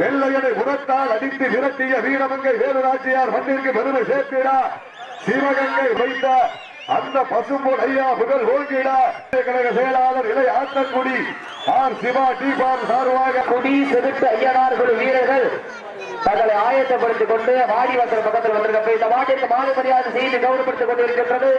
வெள்ளையனை உரத்தால் அடித்து விரட்டிய வீரமங்கை வேலுநாச்சியார் மண்ணிற்கு பெருமை சேர்த்திடா. சிவகங்கை வைத்த அந்த பசும்பொன் ஐயா புகழ் ஓங்கிடா. கழக செயலாளர் இலை ஆத்தன்குடி ஆர் சிவா டி பார் சார்பாக குடி செதுட்டு ஐயனார் குழு வீரர்கள் தங்களை ஆயத்தப்படுத்திக் கொண்டு வாடிவாசல் பக்கத்தில் வந்திருக்க இந்த மாட்டிற்கு மாலை மரியாதை செய்து கௌரவப்படுத்திக் கொண்டிருக்கின்றது.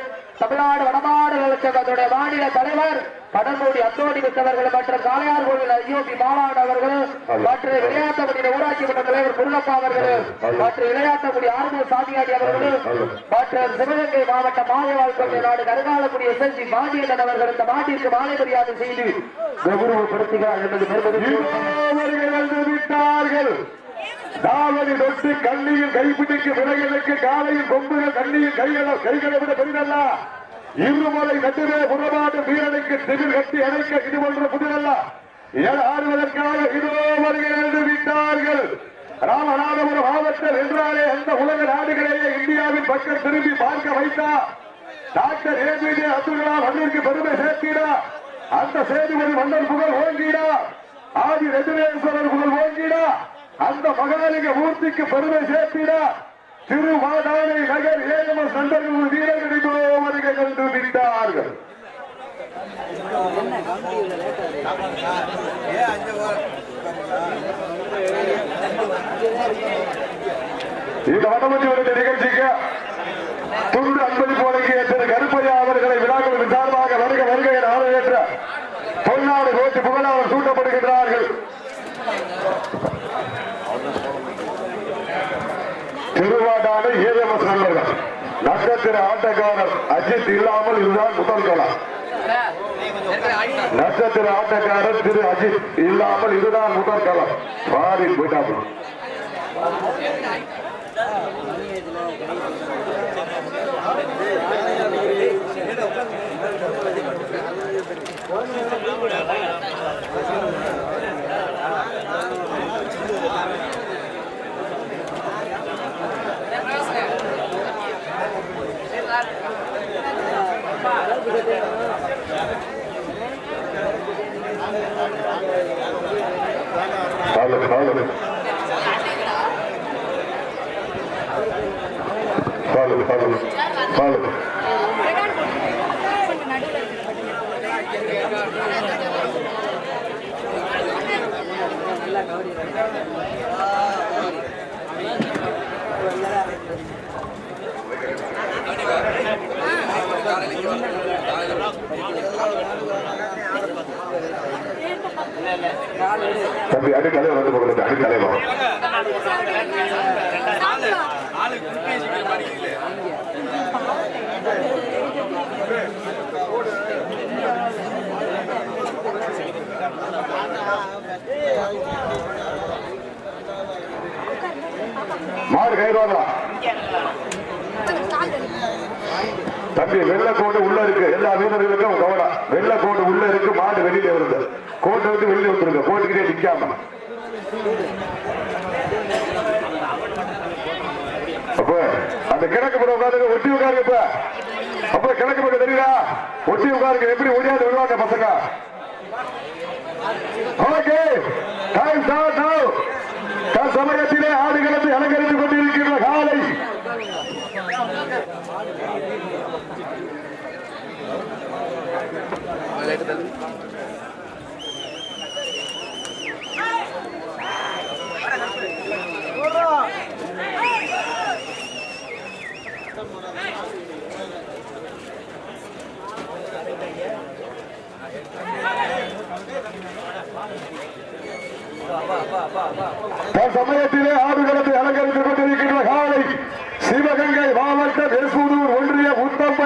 தமிழ்நாடு வடமாடு நலச்சங்கத்துடைய மாநில தலைவர் கடம்பூடி அத்தோடி வித்தவர்கள் மற்றும் காளையார் கோவில் ஐயோபி மாலாடு அவர்கள் மற்றும் விளையாட்டுக்குடி ஊராட்சி மன்ற தலைவர் முருகப்பா அவர்கள் மற்றும் விளையாட்டுக்குடி ஆர்வ சாமியாடி அவர்கள் மற்றும் சிவகங்கை மாவட்ட மாயவாழ் கொள்கை நாடு கருகாலக்குடி எஸ் எஸ் சி மாஜியன் அவர்கள் இந்த மாட்டிற்கு மாலை மரியாதை செய்து கௌரவப்படுத்துகிறார் என்பது பெருமதி விட்டார்கள். தாவணி தொட்டு கண்ணியின் கைப்பிடிக்கு விலகலுக்கு காலையில் கொம்புகள் கண்ணியின் கைகளை கைகளை விட பெரிதல்ல? இருமலை நட்டுவே புறமாட்டு வீரனுக்கு திமிழ் கட்டி அணைக்க இது போன்ற புதிரல்ல ஏன் ஆடுவதற்காக இதோ வருகிறது விட்டார்கள். ராமநாதபுரம் மாவட்டம் என்றாலே அந்த உலக நாடுகளிலேயே இந்தியாவின் பக்கம் திரும்பி பார்க்க வைத்தார் டாக்டர் ஏபிஜே அப்துல் கலாம் அண்ணிற்கு பெருமை சேர்த்தீரா அந்த சேதுபதி மன்னர் புகழ் ஓங்கிடா. ஆதி ரஜினேஸ்வரர் புகழ் ஓங்கிடா. அந்த மகாலிக மூர்த்திக்கு பெருமை சேர்த்தீரா திருவாடானை நகர் ஏகம சந்தர்கள் வீரர்கள் வருகை கண்டு விட்டார்கள் இந்த வடமஞ்சி வருட நிகழ்ச்சிக்கு துண்டு அன்பளிப்பு வழங்கிய திரு கருப்பையா அவர்களை விழாக்களின் சார்பாக வருக வருக என வரவேற்ற பொன்னாடு கோட்டி புகழாளர் சூட்டப்படுகின்றார்கள் திருவாடான ஏதமஸ் நண்பர்கள். நட்சத்திர ஆட்டக்காரர் அஜித் இல்லாமல் இதுதான் முதல் களம் நட்சத்திர ஆட்டக்காரர் திரு அஜித் இல்லாமல் இதுதான் முதல் களம் பாரி போயிட்டாங்க Follow, follow. தம்பி அடி தலைவர் வந்து போகிறது அடி தலைவர் மாடு கயிறுவாங்களா தம்பி வெள்ளக்கோடு உள்ள இருக்கு. எல்லா வீரர்களுக்கும் கவனம் கோட்டு உள்ள இருக்கு மாடு வெளியில வருது. கோட்டை விட்டு வெளியில வந்துருங்க. கோட்டுக்கிட்டே நிக்காம. அப்ப அந்த கிழக்கு படம் உட்காருங்க. ஒட்டி உட்காருங்க இப்ப. அப்ப கிழக்கு பக்கம் தெரியுதா? ஒட்டி உட்காருங்க. எப்படி ஒடியாது விடுவாங்க பசங்க? ஓகே டைம் ஸ்டார்ட் நவ தமிழகத்திலே ஆடுகளத்தை அலங்கரித்துக் கொண்டிருக்கின்ற காலை. சமயத்திலே ஆடுகளத்தை அலங்கரித்துக் கொண்டிருக்கின்ற காலை சிவகங்கை மாவட்டம் எசூதூர் ஒன்றிய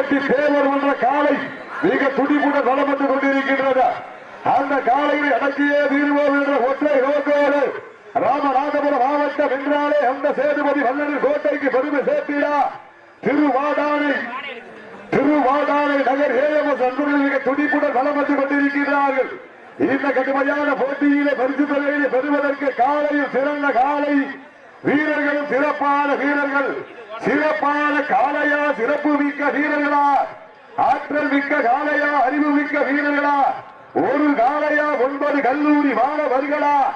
உத்தம்பட்டி தேவர் என்ற காலை மிக துடிப்புட வளம் வந்து கொண்டிருக்கின்றது. அந்த காலையில் அடக்கியே தீர்வோம் என்ற ஒற்றை நோக்கோடு ராமநாதபுரம் மாவட்டம் என்றாலே அந்த சேதுபதி வல்லனின் கோட்டைக்கு பெருமை சேர்த்திடா. திருவாடானை திருவாடானை நகர் ஏஎம்எஸ் அன்பர்கள் மிக துடிப்புடன் வளம் வந்து கொண்டிருக்கிறார்கள் இந்த கடுமையான போட்டியிலே பரிசு தொகையிலே பெறுவதற்கு காலையில் சிறந்த காலை. வீரர்களும் சிறப்பான வீரர்கள். சிறப்பான காளையா சிறப்பு மிக்க வீரர்களா? ஆற்றல் மிக்க காளையா அறிவு மிக்க வீரர்களா? ஒரு காளையா ஒன்பது கல்லூரி மாணவர்களா?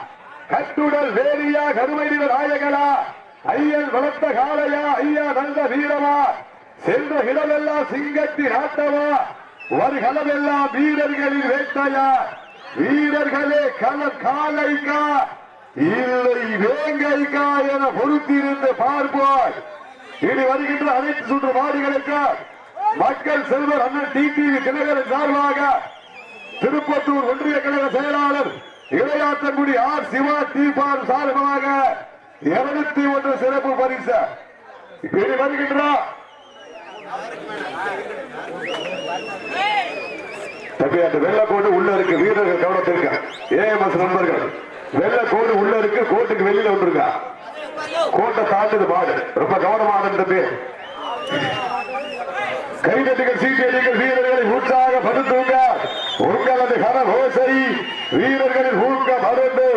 கட்டுடல் வேலியா கருமை நிற நாயகனா? ஐயன் வளர்த்த காளையா ஐயா நல்ல வீரமா? சென்ற இடமெல்லாம் சிங்கத்தி நாட்டமா வருகளமெல்லாம் வீரர்களின் வேட்டையா? வீரர்களே கல காலைக்கா இல்லை வேங்கைக்கா என பொறுத்திருந்து பார்ப்போம். இனி வருகின்ற அனைத்து சுற்று மாடுகளுக்கு மக்கள் செல்வர் அண்ணன் டிடிவி தினகரன் சார்பாக திருப்பத்தூர் ஒன்றிய கழக செயலாளர் இளையாற்றங்குடி ஆர் சிவா தீபார் சார்பாக இருநூத்தி ஒன்று சிறப்பு பரிசு. இனி வருகின்ற தம்பி அந்த வெள்ளக்கோடு உள்ள இருக்கு. வீரர்கள் கவனத்திற்கு ஏஎம்எஸ் நண்பர்கள் வெள்ளக்கோடு உள்ள இருக்கு. கோட்டுக்கு வெளியில வந்துருங்க கோட்டை தாண்டது பாடு. ரொம்ப கவனமாக இருந்தது கைதட்டுகள் சீட்டியடிகள் வீரர்களை உற்சாக படுத்துங்க உங்களது கரகோசை வீரர்களின் ஊக்கம் மருந்து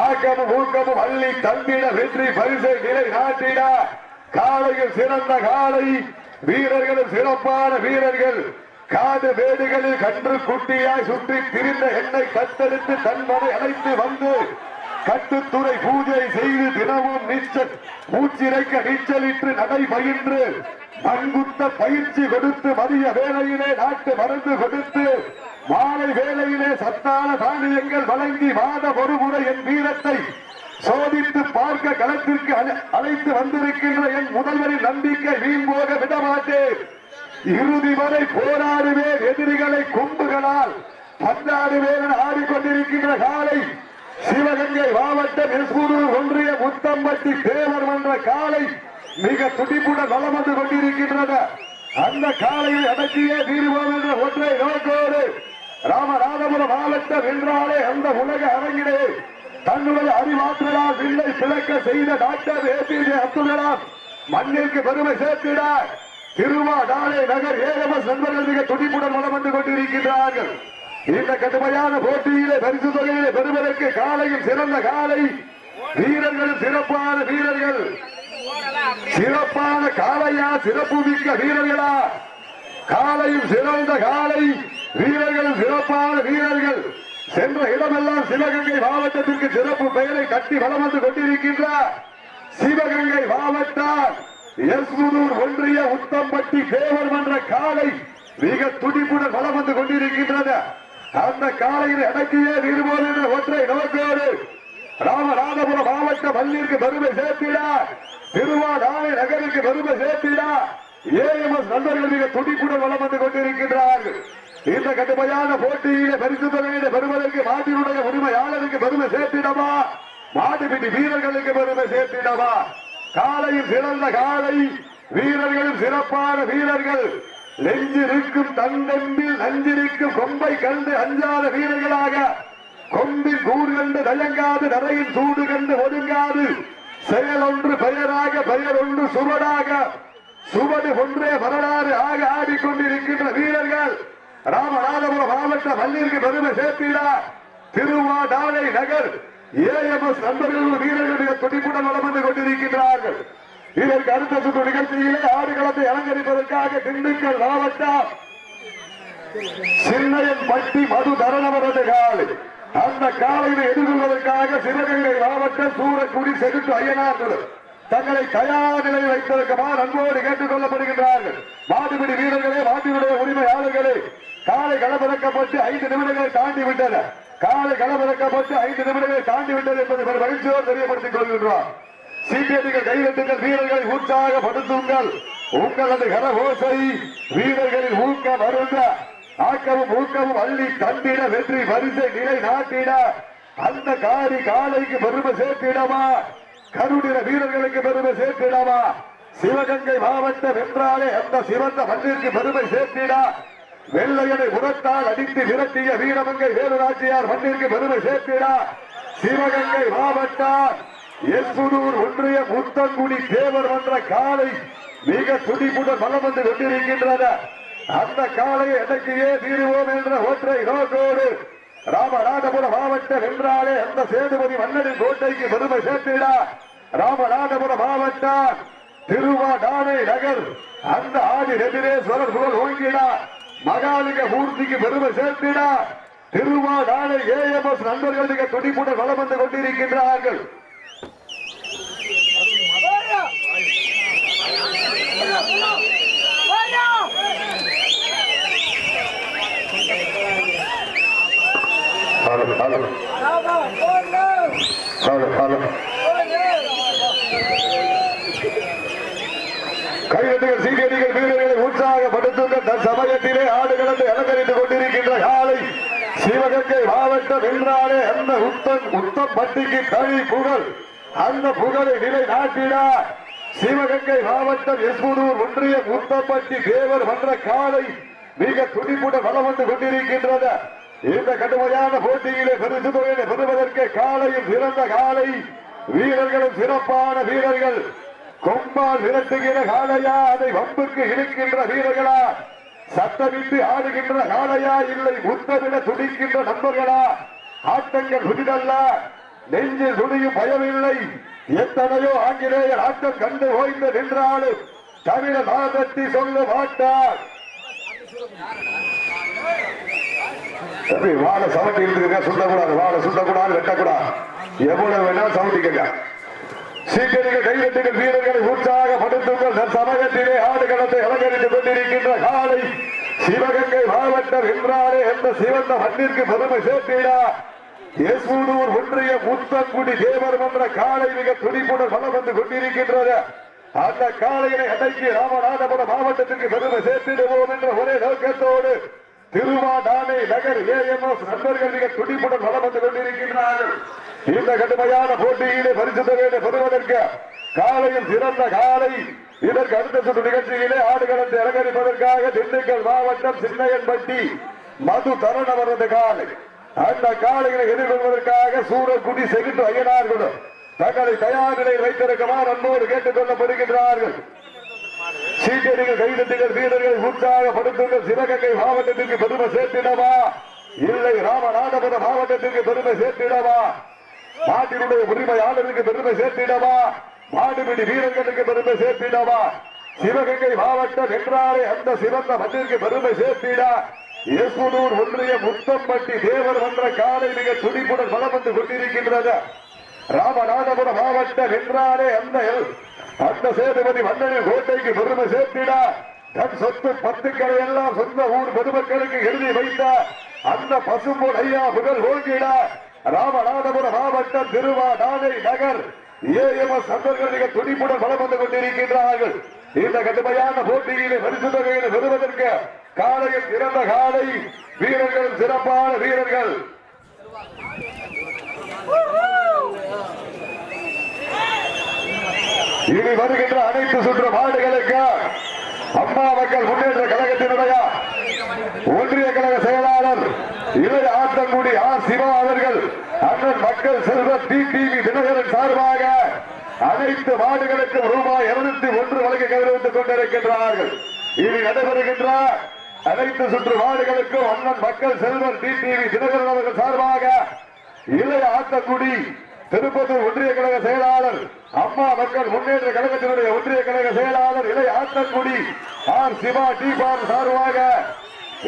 ஆக்கமும் ஊக்கமும் அள்ளி தந்திட வெற்றி பரிசை நிலை நாட்டிட காலையில் சிறந்த காலை வீரர்களும் சிறப்பான வீரர்கள். காது வேடுகளில் கன்று குட்டியாய் சுற்றி திரிந்த எண்ணெய் கத்தெடுத்து தன்மனை அழைத்து வந்து கட்டுத்துறை பூஜை செய்து தினமும் நீச்சல் மூச்சிறைக்க நீச்சலிட்டு நடை பயின்று மண்குத்த பயிற்சி கொடுத்து மதிய வேலையிலே நாட்டு மருந்து கொடுத்து மாலை வேளையிலே சத்தான தானியங்கள் வழங்கி மாத ஒரு முறை என் வீரத்தை சோதித்து பார்க்க களத்திற்கு அழை- அழைத்து வந்திருக்கின்ற என் முதல்வரின் நம்பிக்கை வீண் போக விடமாட்டேன். இறுதி வரை போராடுவேன் எதிரிகளை கொம்புகளால் பந்தாடுவேன் என ஆடிக்கொண்டிருக்கின்ற காலை சிவகங்கை மாவட்டம் எஸ்புதூர் ஒன்றிய முத்தம்பட்டி தேவர் மன்ற காலை மிக துடிப்புடன் வலம் வந்து கொண்டிருக்கின்றன. அந்த காலையை அடக்கியே தீர்வோம் என்ற ஒற்றை நோக்கோடு ராமநாதபுரம் மாவட்டம் என்றாலே அந்த உலக அரங்கிலே தன்னுடைய அறிவாற்றலால் வில்லை பிளக்க செய்த டாக்டர் ஏபிஜே அப்துல் கலாம் மண்ணிற்கு பெருமை சேர்க்கிறார் திருவாடாலை நகர் ஏஎம்எஸ் நண்பர்கள் மிக துடிப்புடன் வலம் வந்து கொண்டிருக்கின்றார்கள். இந்த கடுமையான போட்டியிலே பரிசு தொகையிலே பெறுவதற்கு காலையில் சிறந்த காலை. வீரர்கள் சிறப்பான வீரர்கள். சிறப்பான காலையா சிறப்பு மிக்க வீரர்களா. காலையும் சிறந்த காலை. வீரர்கள் சிறப்பான வீரர்கள். சென்ற இடமெல்லாம் சிவகங்கை மாவட்டத்திற்கு சிறப்பு பெயரை கட்டி வளம் வந்து கொண்டிருக்கின்ற சிவகங்கை மாவட்டம் எஸ்முதூர் ஒன்றிய உத்தம்பட்டி தேவர் மன்ற காலை மிக துடிப்புடன் வளம் வந்து கொண்டிருக்கின்றன அந்த காலையில் எனக்கே நிறுவோம் ஒற்றை நோக்கோடு ராமநாதபுரம் மாவட்ட பள்ளிக்கு பெருமை சேர்த்திடா திருவாடானை நகருக்கு பெருமை சேர்த்திடா ஏஎம்எஸ் நண்பர்கள் மிக துடிப்புடன் வளம் வந்து கொண்டிருக்கின்றார்கள். இந்த கடுமையான போட்டியில பரிசு தொகையிலே பெறுவதற்கு மாட்டினுடைய உரிமையாளருக்கு பெருமை சேர்த்திடவா? மாட்டுப்பிடி வீரர்களுக்கு பெருமை சேர்த்திடவா? காலையில் சிறந்த காலை வீரர்களும் சிறப்பான வீரர்கள். நெஞ்சிருக்கும் தந்தெம்பில் நஞ்சிருக்கும் கொம்பை கண்டு அஞ்சாத வீரர்களாக. கொம்பின் கூறு கண்டு தயங்காது நரையின் சூடு கண்டு ஒதுங்காது செயல் ஒன்று பெயராக பெயர் ஒன்று சுவடாக. சுவடு ஒன்றே வரலாறு ஆக ஆடிக்கொண்டிருக்கின்ற வீரர்கள். ராமநாதபுரம் மாவட்ட மல்லிற்கு பெருமை சேர்த்திடா. திருவாடானை நகர் ஏஎம்எஸ் நண்பர்கள் வீரர்கள் துடிப்புடன் வளம் வந்து கொண்டிருக்கின்றார்கள். இதற்கு அடுத்த சுற்று நிகழ்ச்சியிலே ஆடுகளத்தை அலங்கரிப்பதற்காக திண்டுக்கல் மாவட்டம். சின்னையன் பட்டி மது தரணவரது காலை அந்த காலையை எதிர்கொள்வதற்காக சிவகங்கை மாவட்டம் சூரக்குடி செகுட்டு ஐயனார் தங்களை தயார் நிலையில் வைத்திருக்குமாறு அன்போடு கேட்டுக் கொள்ளப்படுகின்றார்கள். மாட்டுப்பிடி வீரர்களே மாட்டினுடைய உரிமையாளர்களே காலை களமிறக்கப்பட்டு ஐந்து நிமிடங்களை தாண்டி விட்டன. காலை களமிறக்கப்பட்டு ஐந்து நிமிடங்களை தாண்டி விட்டது என்பதை மகிழ்ச்சியோடு தெரியப்படுத்திக் கொள்கின்றோம். சீட்டியடிகள் கைதட்டுங்கள் வீரர்களை உற்சாகப்படுத்துங்கள். உங்களது கரகோசை வீரர்களின் ஊக்கம் அருந்த ஆக்கமும் ஊக்கமும் அள்ளி தந்திட வெற்றி வரிசை நிலை நாட்டிட அந்த காரி காலைக்கு பெருமை சேர்த்திடவா? கருடின வீரர்களுக்கு பெருமை சேர்த்திடவா? சிவகங்கை மாவட்டம் என்றாலே அந்த சிவந்த மண்ணிற்கு பெருமை சேர்த்திட வெள்ளையனை உரத்தால் அடித்து விரட்டிய வீரமங்கை வேலுநாச்சியார் மண்ணிற்கு பெருமை சேர்த்திட சிவகங்கை மாவட்டம் எஸ்புதூர் ஒன்றிய முத்தங்குடி தேவர் என்ற காலை மிக துடிப்புடன் பலம் வந்து கொண்டிருக்கின்றன அந்த காலை அடக்கியே தீருவோம் என்ற ஒற்றை நோக்கோடு ராமநாதபுரம் மாவட்டம் என்றாலே அந்த சேதுபதி மன்னரின் கோட்டைக்கு பெருமை சேர்த்திடா. ராமநாதபுரம் மாவட்டம் திருவாடானை நகர் அந்த ஆதி ரெதிரேஸ்வரர் புகழ் ஓங்கிடா. மகாலிங்க மூர்த்திக்கு பெருமை சேர்த்திடா. திருவாடானை ஏஎம்எஸ் நண்பர்களுக்கு மிக துடிப்புடன் வளம் வந்து கொண்டிருக்கின்றார்கள். ஹலோ ஹலோ ஹலோ ஹலோ கையெழுத்துகள் சீக்கியடிகள் வீரர்களை உற்சாகப்படுத்துங்கள் தன் சமயத்திலே ஆடுகளத்தை அலங்கரித்துக் கொண்டிருக்கின்ற காலை சிவகங்கை மாவட்டம் வென்றாலே அந்த உத்தம் உத்தம் பட்டிக்கு தனி புகழ் அந்த புகழை நிலை நாட்டினார் சிவகங்கை மாவட்டம் எஸ்முனூர் ஒன்றிய முத்தப்பட்டி தேவர் மன்ற காலை மிக துடிப்புடன் வளம் வந்து கொண்டிருக்கின்றது. இந்த கடுமையான போட்டியிலே பரிசு தொகையை பெறுவதற்கு காலையும் சிறந்த காலை. வீரர்களும் சிறப்பான வீரர்கள். கொம்பால் விரட்டுகிற காலையா அதை வம்புக்கு இழுக்கின்ற வீரர்களா? சத்தமிட்டு ஆடுகின்ற காலையா இல்லை முத்தமிட துடிக்கின்ற நண்பர்களா? ஆட்டங்கள் புதிதல்ல. நெஞ்சில் துணியும் பயமில்லை. எத்தனையோ ஆங்கிலேயர் ஆட்டம் கண்டு ஓய்ந்து நின்றாலும் தமிழ நாதத்தி சொல்ல மாட்டார். தம்பி வாழை சவட்டி இருந்துருக்க சுத்தக்கூடாது வாழை சுத்தக்கூடாது வெட்டக்கூடாது. எவ்வளவு வேணாலும் சவட்டிக்கங்க. சீக்கிரங்கள் கைதட்டுகள் வீரர்களை உற்சாகப்படுத்துங்கள். சமயத்திலே ஆடுகளத்தை அலங்கரித்துக் கொண்டிருக்கின்ற காலை சிவகங்கை மாவட்டம் என்றாலே எந்த சிவந்த மண்ணிற்கு பெருமை சேர்த்திடா. எஸ்வூர் ஒன்றிய முத்தங்குடி தேவர் மன்ற காலை மிக துடிப்புடன் வளம் வந்து கொண்டிருக்கின்றது. அந்த காலையினை அடக்கி ராமநாதபுரம் மாவட்டத்திற்கு பெருமை சேர்த்திடுவோம் என்ற ஒரே நோக்கத்தோடு திருவாடானை நகர் ஏஎம்எஸ் நண்பர்கள் மிக துடிப்புடன் வளம் வந்து கொண்டிருக்கின்றார்கள். இந்த கடுமையான போட்டியிலே பரிசு பெறுவதற்கு காலையில் சிறந்த காலை இதற்கு அடுத்த சுற்று நிகழ்ச்சியிலே ஆடுகளத்தை அலங்கரிப்பதற்காக திண்டுக்கல் மாவட்டம் சின்னையன்பட்டி மது தருணவரது காலை. அந்த காலைகளை எதிர்கொள்வதற்காக சூரக்குடி செகின்ற ஐயனார்களும் தங்களை தயார் நிலையில் வைத்திருக்குமாறு அன்போடு கேட்டுக் கொள்ளப்படுகின்றார்கள் சீக்கியர்கள் கைதட்டுகள் வீரர்கள் உற்சாகப்படுத்துங்கள் சிவகங்கை மாவட்டத்திற்கு பெருமை சேர்த்திடவா? இல்லை ராமநாதபுரம் மாவட்டத்திற்கு பெருமை சேர்த்திடவா? நாட்டினுடைய உரிமையாளருக்கு பெருமை சேர்த்திடவா? மாடுபிடி வீரர்களுக்கு பெருமை சேர்த்திடவா? சிவகங்கை மாவட்டம் என்றாலே அந்த சிவந்த மண்ணிற்கு பெருமை சேர்த்திட. இயேசுனூர் ஒன்றிய முத்தம்பட்டி தேவர் மன்ற காலை மிக துடிப்புடன் வளம் வந்து கொண்டிருக்கின்றது. ராமநாதபுரம் மாவட்டம் என்றாலே அந்த அந்த சேதுபதி மன்னனின் கோட்டைக்கு பெருமை சேர்த்திட தன் சொத்து பத்துக்களை எல்லாம் சொந்த ஊர் பொதுமக்களுக்கு எழுதி வைத்த அந்த பசும்பொன் ஐயா புகழ் ஓங்கிட ராமநாதபுரம் மாவட்டம் திருவாடானை நகர் ஏஎம்எஸ் நண்பர்கள் மிக துடிப்புடன் பலம் வந்து கொண்டிருக்கின்றார்கள். இந்த கடுமையான போட்டியிலே பரிசு தொகையை பெறுவதற்கு காலையில் சிறந்த காலை வீரர்கள் சிறப்பான வீரர்கள். இனி வருகின்ற அனைத்து சுற்று மாடுகளுக்கு அம்மா மக்கள் முன்னேற்ற கழகத்தினுடைய ஒன்றிய கழக செயலாளர் இளைய ஆத்தங்குடி ஆர் சிவா அவர்கள் அண்ணன் மக்கள் செல்வ டி டிவி தினகரன் சார்பாக அனைத்து மாடுகளுக்கும் ரூபாய் இருநூத்தி ஒன்று வழங்க கௌரவித்துக் கொண்டிருக்கின்றார்கள். இனி நடைபெறுகின்ற அனைத்து சுற்று வார்டுகளுக்கும் அண்ணன் மக்கள் செல்வர் டிடிவி தினகரன் அவர்கள் சார்பாக இளைய ஆத்தக்குடி திருப்பத்தூர் ஒன்றிய கழக செயலாளர் அம்மா மக்கள் முன்னேற்ற கழகத்தினுடைய ஒன்றிய கழக செயலாளர் இளைய ஆத்தக்குடி ஆர் சிவா டி பார் சார்பாக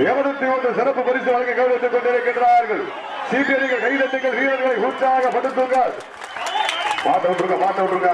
இருநூத்தி ஒன்று சிறப்பு பரிசு வழங்க கௌரவித்துக் கொண்டிருக்கின்றார்கள். சிபிஐ கைதட்டுங்கள் வீரர்களை உற்சாகப்படுத்துங்கள். மாட்ட விட்டுருங்க மாட்ட விட்டுருங்க.